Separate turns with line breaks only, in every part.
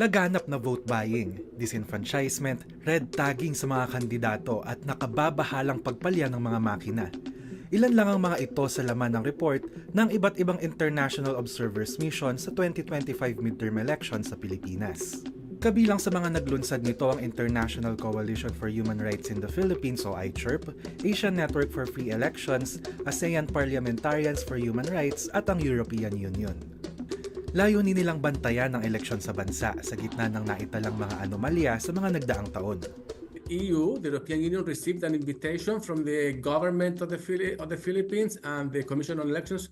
Laganap na vote buying, disenfranchisement, red tagging sa mga kandidato at nakababahalang pagpalya ng mga makina. Ilan lang ang mga ito sa laman ng report ng iba't ibang International Observers Mission sa 2025 midterm elections sa Pilipinas. Kabilang sa mga naglunsad nito ang International Coalition for Human Rights in the Philippines o ICHRP, Asian Network for Free Elections, ASEAN Parliamentarians for Human Rights at ang European Union. Layunin nilang bantayan ang eleksyon sa bansa sa gitna ng naitalang mga anomalya sa mga nagdaang taon.
EU, the European Union, received an invitation from the government of the, Phili- of the Philippines and the Commission on Elections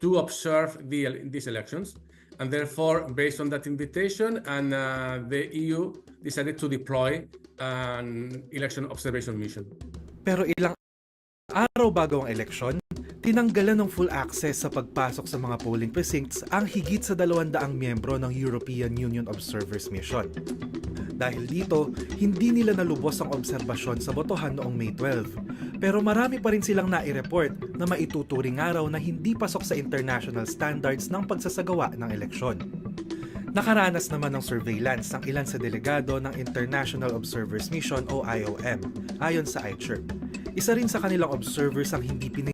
to observe the, these elections. And therefore, based on that invitation, and uh, the EU decided to deploy an election observation mission.
Pero ilang araw bago ang eleksyon, tinanggalan ng full access sa pagpasok sa mga polling precincts ang higit sa 200 miyembro ng European Union Observers Mission. Dahil dito, hindi nila nalubos ang obserbasyon sa botohan noong May 12. Pero marami pa rin silang nai-report na maituturing araw na hindi pasok sa international standards ng pagsasagawa ng eleksyon. Nakaranas naman ng surveillance ang ilan sa delegado ng International Observers Mission o IOM, ayon sa ICHRP. Isa rin sa kanilang observers ang hindi pinay